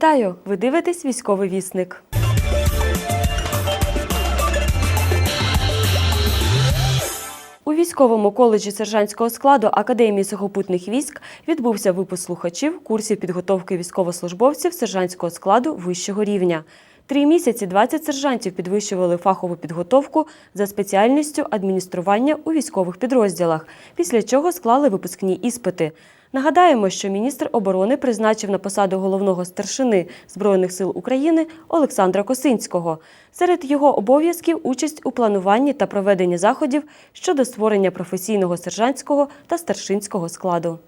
Вітаю! Ви дивитесь військовий вісник. У військовому коледжі сержантського складу Академії сухопутних військ відбувся випуск слухачів курсів підготовки військовослужбовців сержантського складу вищого рівня. Три місяці 20 сержантів підвищували фахову підготовку за спеціальністю адміністрування у військових підрозділах, після чого склали випускні іспити. Нагадаємо, що міністр оборони призначив на посаду головного старшини Збройних сил України Олександра Косинського. Серед його обов'язків участь у плануванні та проведенні заходів щодо створення професійного сержантського та старшинського складу.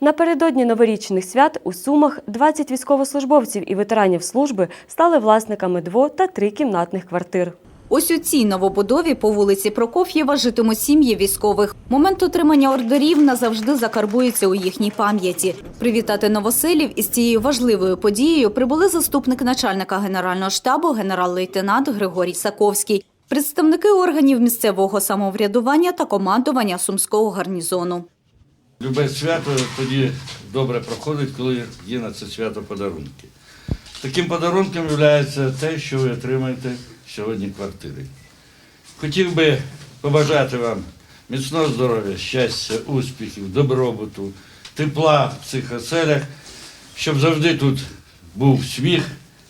Напередодні новорічних свят у Сумах 20 військовослужбовців і ветеранів служби стали власниками дво- та трикімнатних квартир. Ось у цій новобудові по вулиці Прокоф'єва житимуть сім'ї військових. Момент отримання ордерів назавжди закарбується у їхній пам'яті. Привітати новоселів із цією важливою подією прибули заступник начальника генерального штабу генерал-лейтенант Григорій Саковський, представники органів місцевого самоврядування та командування сумського гарнізону. Любе свято тоді добре проходить, коли є на це свято подарунки. Таким подарунком є те, що ви отримаєте сьогодні квартири. Хотів би побажати вам міцного здоров'я, щастя, успіхів, добробуту, тепла в цих оселях, щоб завжди тут був сміх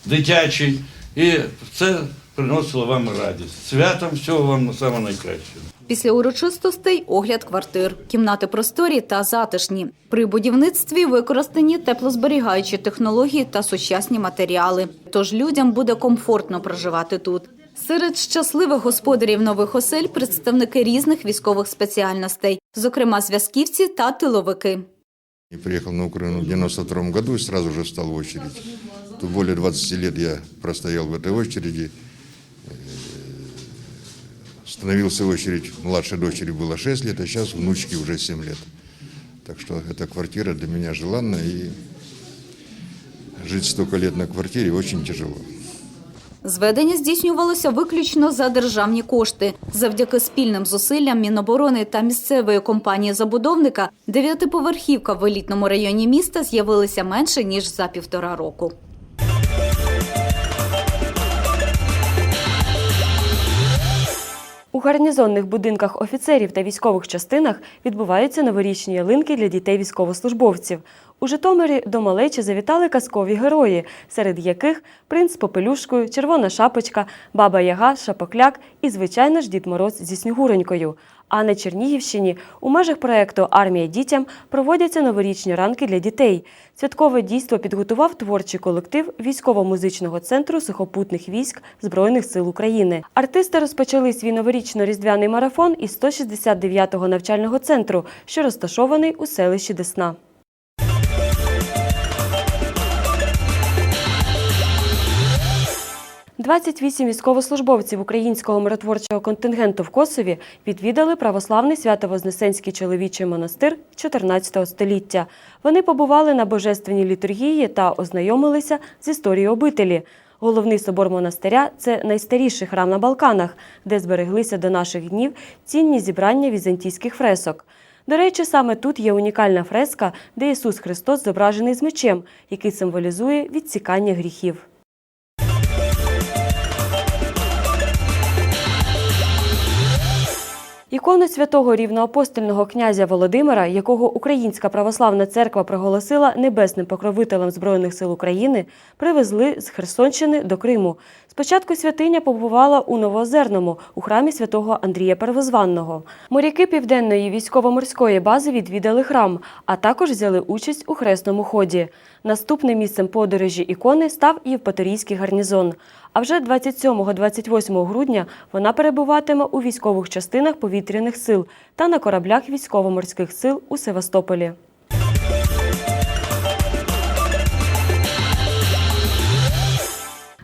дитячий, і це приносило вам радість. Святом всього вам самого найкращого. Після урочистостей огляд квартир. Кімнати просторі та затишні. При будівництві використані теплозберігаючі технології та сучасні матеріали. Тож людям буде комфортно проживати тут. Серед щасливих господарів нових осель представники різних військових спеціальностей, зокрема зв'язківці та тиловики. Я приехал на Украину в 92 году и сразу же встал в очередь. Тут более 20 лет я простоял в этой очереди. Э, Становился в очередь, младшей дочери было 6 лет, а сейчас внучке уже 7 лет. Так что эта квартира для меня желанна и жить столько лет на квартире очень тяжело. Зведення здійснювалося виключно за державні кошти. Завдяки спільним зусиллям Міноборони та місцевої компанії забудовника дев'ятиповерхівка в елітному районі міста з'явилися менше ніж за півтора року. У гарнізонних будинках офіцерів та військових частинах відбуваються новорічні ялинки для дітей військовослужбовців. У Житомирі до малечі завітали казкові герої, серед яких принц з попелюшкою, червона шапочка, баба Яга, Шапокляк і, звичайно ж, Дід Мороз зі Снігуронькою. А на Чернігівщині у межах проєкту Армія дітям проводяться новорічні ранки для дітей. Святкове дійство підготував творчий колектив військово-музичного центру сухопутних військ Збройних сил України. Артисти розпочали свій новорічно-різдвяний марафон із 169-го навчального центру, що розташований у селищі Десна. «28 військовослужбовців українського миротворчого контингенту в Косові відвідали православний Свято-Вознесенський чоловічий монастир 14 століття. Вони побували на божественній літургії та ознайомилися з історією обителі. Головний собор монастиря це найстаріший храм на Балканах, де збереглися до наших днів цінні зібрання візантійських фресок. До речі, саме тут є унікальна фреска, де Ісус Христос зображений з мечем, який символізує відсікання гріхів. Ікону святого рівноапостольного князя Володимира, якого Українська православна церква проголосила небесним покровителем Збройних сил України, привезли з Херсонщини до Криму. Спочатку святиня побувала у Новоозерному у храмі святого Андрія Первозванного. Моряки південної військово-морської бази відвідали храм, а також взяли участь у хресному ході. Наступним місцем подорожі ікони став Євпаторійський гарнізон. А вже 27-28 грудня вона перебуватиме у військових частинах повітряних сил та на кораблях військово-морських сил у Севастополі.